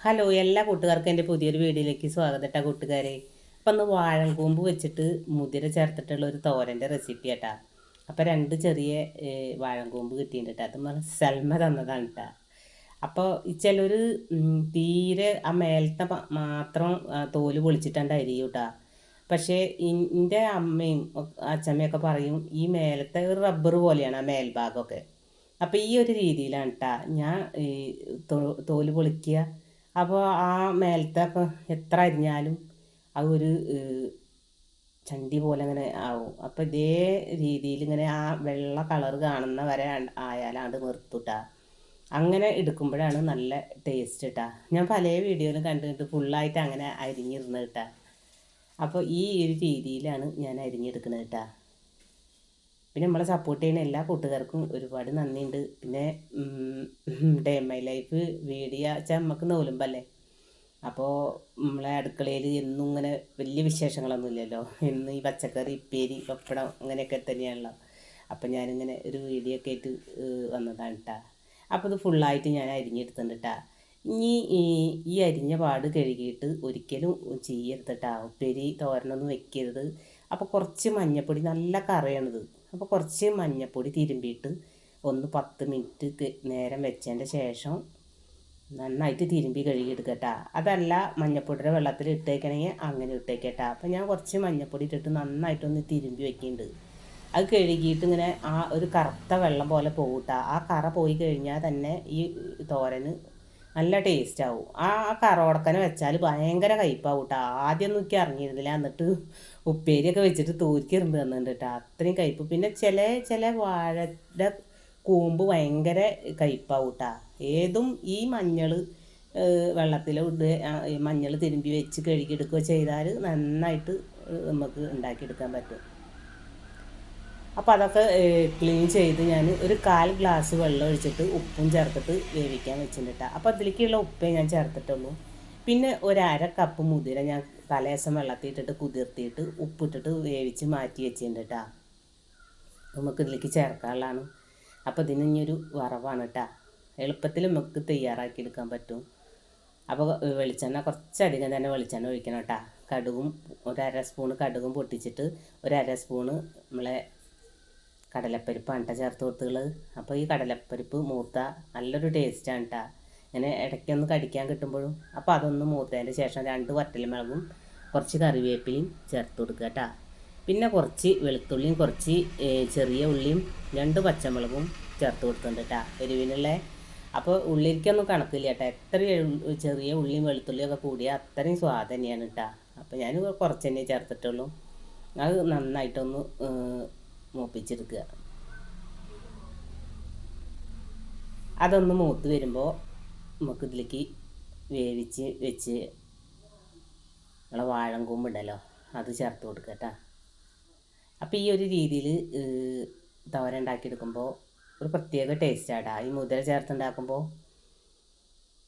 Hello എല്ലാ കൂട്ടുകാർക്കും എന്റെ പുതിയൊരു വീഡിയോയിലേക്ക് സ്വാഗതം കേട്ടാ കൂട്ടുകാരെ. അപ്പം ഒന്ന് വാഴങ്കൂമ്പ് വെച്ചിട്ട് മുതിര ചേർത്തിട്ടുള്ള ഒരു തോരന്റെ റെസിപ്പി കേട്ടാ അപ്പം രണ്ട് ചെറിയ വാഴങ്കൂമ്പ് കിട്ടിയിട്ടുണ്ട് കേട്ടോ അത് നമ്മൾ സൽമ തന്നതാണ് കേട്ടാ അപ്പോൾ ചിലർ തീരെ ആ മേലത്തെ മാത്രം തോൽ പൊളിച്ചിട്ടുണ്ട് അരിയും കേട്ടാ പക്ഷേ എന്റെ അമ്മയും അച്ഛമ്മയൊക്കെ പറയും ഈ മേലത്തെ ഒരു റബ്ബർ പോലെയാണ് ആ മേൽഭാഗമൊക്കെ അപ്പോൾ ഈ ഒരു രീതിയിലാണ് കേട്ടാ ഞാൻ തോൽ പൊളിക്കുക. അപ്പോൾ ആ മേലത്തെ അപ്പോൾ എത്ര അരിഞ്ഞാലും അത് ഒരു ചണ്ടി പോലെ അങ്ങനെ ആവും. അപ്പോൾ ഇതേ രീതിയിൽ ഇങ്ങനെ ആ വെള്ള കളർ കാണുന്ന വരെ ആയാലാണ്ട് നിർത്തുട്ടാ. അങ്ങനെ എടുക്കുമ്പോഴാണ് നല്ല ടേസ്റ്റ് കിട്ടുക ഞാൻ പല വീഡിയോയിലും കണ്ടിട്ട് ഫുള്ളായിട്ട് അങ്ങനെ അരിഞ്ഞിരുന്നത് കിട്ടുക അപ്പോൾ ഈ ഒരു രീതിയിലാണ് ഞാൻ അരിഞ്ഞെടുക്കുന്നത് കേട്ടാ പിന്നെ നമ്മളെ സപ്പോർട്ട് ചെയ്യുന്ന എല്ലാ കൂട്ടുകാർക്കും ഒരുപാട് നന്ദിയുണ്ട്. പിന്നെ ഡേ മൈ ലൈഫ് വീഡിയോ വെച്ചാൽ നമുക്ക് നോലുമ്പല്ലേ? അപ്പോൾ നമ്മളെ അടുക്കളയിൽ എന്നും ഇങ്ങനെ വലിയ വിശേഷങ്ങളൊന്നും ഇല്ലല്ലോ. എന്നും ഈ പച്ചക്കറി ഇപ്പേരി പപ്പടം അങ്ങനെയൊക്കെ തന്നെയാണല്ലോ. അപ്പം ഞാനിങ്ങനെ ഒരു വീഡിയോ ഒക്കെ ആയിട്ട് വന്നതാണ് കേട്ടാ അപ്പോൾ ഇത് ഫുള്ളായിട്ട് ഞാൻ അരിഞ്ഞെടുത്തിട്ടുണ്ട് കേട്ടാ ഇനി ഈ അരിഞ്ഞ പാട് കഴുകിയിട്ട് ഒരിക്കലും ചെയ്യരുത് കേട്ടാ ഉപ്പേരി തോരനൊന്നും വെക്കരുത്. അപ്പോൾ കുറച്ച് മഞ്ഞപ്പൊടി നല്ല കറിയാണിത്. അപ്പോൾ കുറച്ച് മഞ്ഞൾപ്പൊടി തിരുമ്പിയിട്ട് ഒന്ന് പത്ത് മിനിറ്റ് നേരം വെച്ചതിന്റെ ശേഷം നന്നായിട്ട് തിരുമ്പി കഴുകിയെടുക്കട്ടാ. അതല്ല മഞ്ഞപ്പൊടിയുടെ വെള്ളത്തിൽ ഇട്ടേക്കണമെങ്കിൽ അങ്ങനെ ഇട്ടേക്കട്ടാ. അപ്പോൾ ഞാൻ കുറച്ച് മഞ്ഞപ്പൊടി ഇട്ടിട്ട് നന്നായിട്ടൊന്ന് തിരുമ്പി വെക്കുന്നുണ്ട് അത് കഴുകിയിട്ട് ഇങ്ങനെ ആ ഒരു കറുത്ത വെള്ളം പോലെ പോകട്ടാ ആ കറ പോയി കഴിഞ്ഞാൽ തന്നെ ഈ തോരന് നല്ല ടേസ്റ്റ് ആവും. ആ കറോടക്കനെ വെച്ചാൽ ഭയങ്കര കയ്പ്പാവും കേട്ടോ ആദ്യം നോക്കി അറിഞ്ഞിരുന്നില്ല. എന്നിട്ട് ഉപ്പേരിയൊക്കെ വെച്ചിട്ട് തൂരിക്കിരുന്ന് തന്നിട്ടുണ്ട് കേട്ടോ അത്രയും കയ്പ്പ് പിന്നെ ചില ചില വാഴയുടെ കൂമ്പ് ഭയങ്കര കയ്പ്പാവും കേട്ടോ ഏതും ഈ മഞ്ഞൾ വെള്ളത്തിൽ മഞ്ഞൾ തിരുമ്പി വെച്ച് കഴുകിയെടുക്കുകയോ ചെയ്താൽ നന്നായിട്ട് നമുക്ക് ഉണ്ടാക്കിയെടുക്കാൻ പറ്റും. അപ്പോൾ അതൊക്കെ ക്ലീൻ ചെയ്ത് ഞാൻ ഒരു കാൽ ഗ്ലാസ് വെള്ളം ഒഴിച്ചിട്ട് ഉപ്പും ചേർത്തിട്ട് വേവിക്കാൻ വെച്ചിട്ടുണ്ട് അപ്പോൾ അതിലേക്കുള്ള ഉപ്പേ ഞാൻ ചേർത്തിട്ടുള്ളൂ. പിന്നെ ഒരു അര കപ്പ് മുതിര ഞാൻ തലേസം വെള്ളത്തിയിട്ടിട്ട് കുതിർത്തിയിട്ട് ഉപ്പിട്ടിട്ട് വേവിച്ച് മാറ്റി വെച്ചിട്ടുണ്ട് കേട്ടോ നമുക്ക് ഇതിലേക്ക് ചേർക്കാനുള്ളതാണ്. അപ്പോൾ ഇതിന് ഇനിയൊരു വറവാണ് കേട്ടോ എളുപ്പത്തിൽ നമുക്ക് തയ്യാറാക്കി എടുക്കാൻ പറ്റും. അപ്പോൾ വെളിച്ചെണ്ണ കുറച്ചധികം തന്നെ വെളിച്ചെണ്ണ ഒഴിക്കണം കേട്ടോ കടുകും ഒരര സ്പൂണ് കടുകും പൊട്ടിച്ചിട്ട് ഒരര സ്പൂണ് നമ്മളെ കടലപ്പരിപ്പാണ് കേട്ടോ ചേർത്ത് കൊടുത്തുള്ളത് അപ്പോൾ ഈ കടലപ്പരിപ്പ് മൂത്ത നല്ലൊരു ടേസ്റ്റാണ് കേട്ടോ ഇങ്ങനെ ഇടയ്ക്കൊന്ന് കടിക്കാൻ കിട്ടുമ്പോഴും. അപ്പോൾ അതൊന്ന് മൂത്തതിന്റെ ശേഷം രണ്ട് വറ്റൽമുളകും കുറച്ച് കറിവേപ്പിലയും ചേർത്ത് കൊടുക്കുക കേട്ടോ പിന്നെ കുറച്ച് വെളുത്തുള്ളിയും കുറച്ച് ചെറിയ ഉള്ളിയും രണ്ട് പച്ചമുളകും ചേർത്ത് കൊടുക്കുന്നുണ്ട് കേട്ടോ എരിവിനുള്ള അപ്പോൾ ഉള്ളിലേക്കൊന്നും കണക്കില്ല കേട്ടോ എത്ര ചെറിയ ഉള്ളിയും വെളുത്തുള്ളിയും ഒക്കെ കൂടിയാൽ അത്രയും സ്വാദ് തന്നെയാണ് കേട്ടോ അപ്പോൾ ഞാൻ കുറച്ച് തന്നെ ചേർത്തിട്ടുള്ളൂ. അത് നന്നായിട്ടൊന്ന് മൂപ്പിച്ചെടുക്കുക. അതൊന്ന് മൂത്ത് വരുമ്പോൾ നമുക്ക് ഇതിലേക്ക് വേവിച്ച് വെച്ച് നമ്മളെ വാഴങ്കൂമ്പുണ്ടല്ലോ അത് ചേർത്ത് കൊടുക്കുക കേട്ടോ അപ്പോൾ ഈ ഒരു രീതിയിൽ തോര ഉണ്ടാക്കിയെടുക്കുമ്പോൾ ഒരു പ്രത്യേക ടേസ്റ്റാട്ടാ ഈ മുതിര ചേർത്തുണ്ടാക്കുമ്പോൾ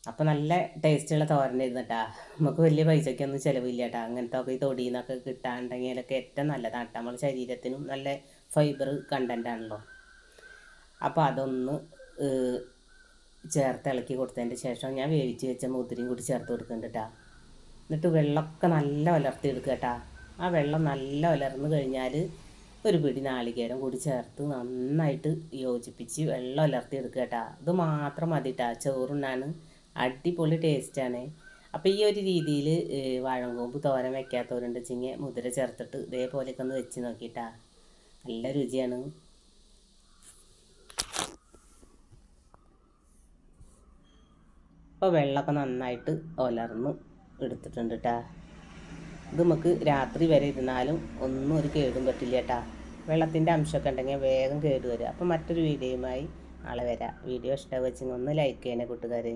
അപ്പോൾ നല്ല ടേസ്റ്റുള്ള തോരനായിരുന്നു കേട്ടാ നമുക്ക് വലിയ പൈസയ്ക്കൊന്നും ചിലവില്ല കേട്ടോ അങ്ങനത്തെ ഒക്കെ ഈ തൊടിയിൽ നിന്നൊക്കെ കിട്ടാണ്ടെങ്കിലൊക്കെ ഏറ്റവും നല്ലതാണ് കേട്ടോ നമ്മുടെ ശരീരത്തിനും നല്ല ഫൈബർ കണ്ടന്റ് ആണല്ലോ. അപ്പോൾ അതൊന്ന് ചേർത്ത് ഇളക്കി കൊടുത്തതിന്റെ ശേഷം ഞാൻ വേവിച്ച് വെച്ച മുതിരിയും കൂടി ചേർത്ത് കൊടുക്കുന്നുണ്ട് കേട്ടോ എന്നിട്ട് വെള്ളമൊക്കെ നല്ല വലർത്തി എടുക്കുക കേട്ടോ ആ വെള്ളം നല്ല ഉലർന്നു കഴിഞ്ഞാൽ ഒരു പിടി നാളികേരം കൂടി ചേർത്ത് നന്നായിട്ട് യോജിപ്പിച്ച് വെള്ളം വലർത്തി എടുക്കുക കേട്ടോ ഇത് മാത്രം മതി കേട്ടോ ചോറുണ്ണാണ് അടിപൊളി ടേസ്റ്റാണ് അപ്പോൾ ഈ ഒരു രീതിയിൽ വാഴങ്കോമ്പ് തോരൻ വെക്കാത്തവരുണ്ട് വെച്ചെങ്കിൽ മുതിര ചേർത്തിട്ട് ഇതേപോലെയൊക്കെ ഒന്ന് വെച്ച് നോക്കിയിട്ടാ നല്ല രുചിയാണ്. അപ്പോൾ വെള്ളമൊക്കെ നന്നായിട്ട് ഒലർന്ന് എടുത്തിട്ടുണ്ട് കേട്ടാ ഇത് നമുക്ക് രാത്രി വരെ ഇരുന്നാലും ഒന്നും ഒരു കേടും പറ്റില്ല കേട്ടാ വെള്ളത്തിന്റെ അംശമൊക്കെ ഉണ്ടെങ്കിൽ വേഗം കേട് വരും അപ്പോൾ മറ്റൊരു വീഡിയോയുമായി നാളെ വരാം. വീഡിയോ ഇഷ്ടമായി വെച്ചെങ്കിൽ ഒന്ന് ലൈക്ക് ചെയ്യണേ കൂട്ടുകാർ